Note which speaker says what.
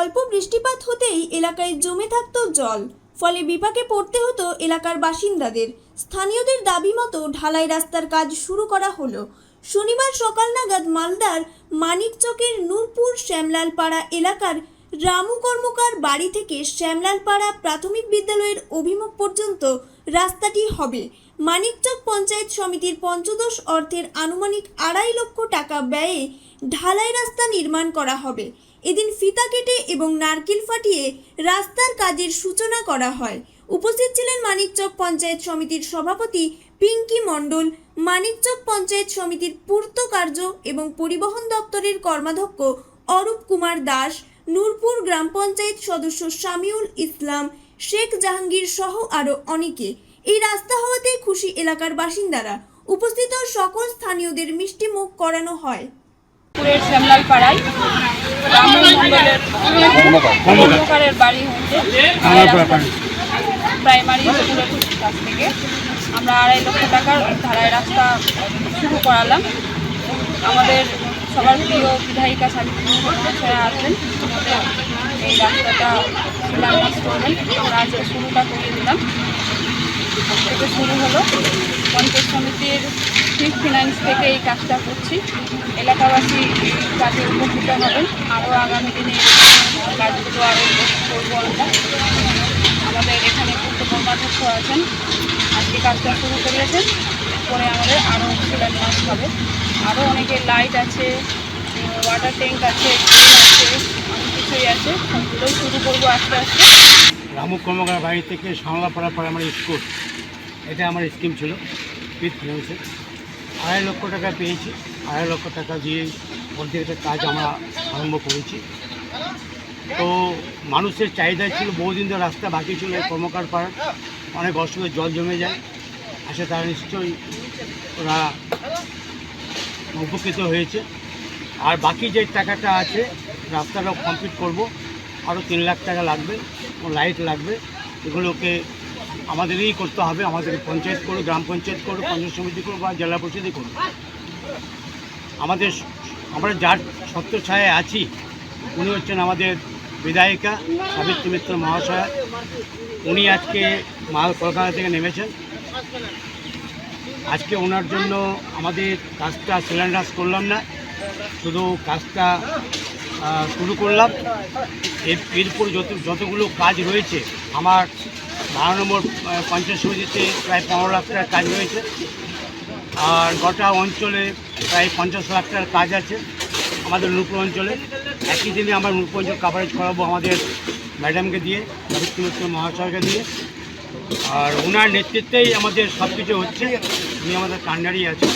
Speaker 1: অল্প বৃষ্টিপাত হতেই এলাকায় জমে থাকত জল। ফলে বিপাকে পড়তে হতো এলাকার বাসিন্দাদের। স্থানীয়দের দাবি মতো ঢালাই রাস্তার কাজ শুরু করা হলো। শনিবার সকাল নাগাদ মালদার মানিকচকের নূরপুর শ্যামলালপাড়া এলাকার রামু কর্মকার বাড়ি থেকে শ্যামলালপাড়া প্রাথমিক বিদ্যালয়ের অভিমুখ পর্যন্ত রাস্তাটি হবে। মানিকচক পঞ্চায়েত সমিতির পঞ্চদশ অর্থের আনুমানিক আড়াই লক্ষ টাকা ব্যয়ে ঢালাই রাস্তা নির্মাণ করা হবে। এদিন ফিতা কেটে এবং নারকেল ফাটিয়ে রাস্তার কাজের সূচনা করা হয়। উপস্থিত ছিলেন মানিকচক পঞ্চায়েত সমিতির সভাপতি পিঙ্কি মণ্ডল, মানিকচক পঞ্চায়েত সমিতির পূর্ত কার্য এবং পরিবহন দপ্তরের কর্মাধ্যক্ষ অরূপ কুমার দাস, নূরপুর গ্রাম পঞ্চায়েত সদস্য শামিউল ইসলাম, শেখ জাহাঙ্গীর সহ আরও অনেকে। এই রাস্তা হওয়াতে খুশি এলাকার বাসিন্দারা। উপস্থিত সকল স্থানীয়দের মিষ্টি মুখ করানো হয়।
Speaker 2: পুরের শ্যামলাল পাড়ায় বাড়ি প্রাইমারি স্কুলের কাছ থেকে আমরা আড়াই লক্ষ টাকার ধারায় রাস্তা শুরু করালাম। আমাদের সবার প্রিয় বিধায়িকা মুখোপাধ্যায় আছেন। এই রাস্তাটা শিলান্যাস করবেন আমরা আজকে শুরুটা করিয়ে দিলাম। থেকে শুরু হলো। পঞ্চায়েত সমিতির ফিফ ফিনান্স থেকে এই কাজটা করছি। এলাকাবাসী কাজে উপকৃত হবেন। আরও আগামী দিনে কাজগুলো আরও করব আমরা। আমাদের এখানে পূর্ত কর্মাধ্যক্ষ আছেন। আজকে কাজটা শুরু করিয়েছেন। পরে আমাদের আরও শিলান্যাস হবে। আরও অনেকের লাইট আছে ওয়াটার ট্যাঙ্ক আছে আছে, অনেক কিছুই আছে। সবগুলোই শুরু করব আস্তে আস্তে।
Speaker 3: রামু কর্মকার বাড়ি থেকে সাংলাপাড়া প্রাইমারি স্কুল এটা আমার স্কিম ছিল উইথ ফিনান্সে আড়াই লক্ষ টাকা পেয়েছি, আড়াই লক্ষ টাকা দিয়ে প্রত্যেকটা কাজ আমরা আরম্ভ করেছি। তো মানুষের চাহিদা ছিল, বহুদিন ধরে রাস্তা বাকি ছিল এই কর্মকার পাড়ার। অনেক অসুবিধা জল জমে যায়। আসে তারা নিশ্চয়ই ওরা উপকৃত হয়েছে। আর বাকি যে টাকাটা আছে, রাস্তাটাও কমপ্লিট করব। আরও তিন লাখ টাকা লাগবে লাইট লাগবে। এগুলোকে আমাদেরই করতে হবে, আমাদের পঞ্চায়েত করুক, গ্রাম পঞ্চায়েত করুক, পঞ্চায়েত সমিতি করুক বা জেলা পরিষদই করুক। আমাদের আমরা যার সত্য ছায় আছি, উনি হচ্ছেন আমাদের বিধায়িকা সাবিত্রী মিত্র মহাশয়া। উনি আজকে মাল কলকাতা থেকে নেমেছেন। আজকে ওনার জন্য আমাদের কাজটা সিলিন্ডাস করলাম না, শুধু কাজটা শুরু করলাম। এর এরপর যত যতগুলো কাজ রয়েছে, আমার বারো নম্বর পঞ্চায়েত সমিতিতে প্রায় পনেরো লাখ টাকার কাজ রয়েছে। আর গোটা অঞ্চলে প্রায় পঞ্চাশ লাখ টাকার কাজ আছে আমাদের নূপুর অঞ্চলে। একই দিনে আমরা নূপুর অঞ্চল কাভারেজ করাবো আমাদের ম্যাডামকে দিয়ে সাবিত্রী মিত্র মহাশয়কে দিয়ে। আর ওনার নেতৃত্বেই আমাদের সব কিছু হচ্ছে। উনি আমাদের কান্ডারি আছে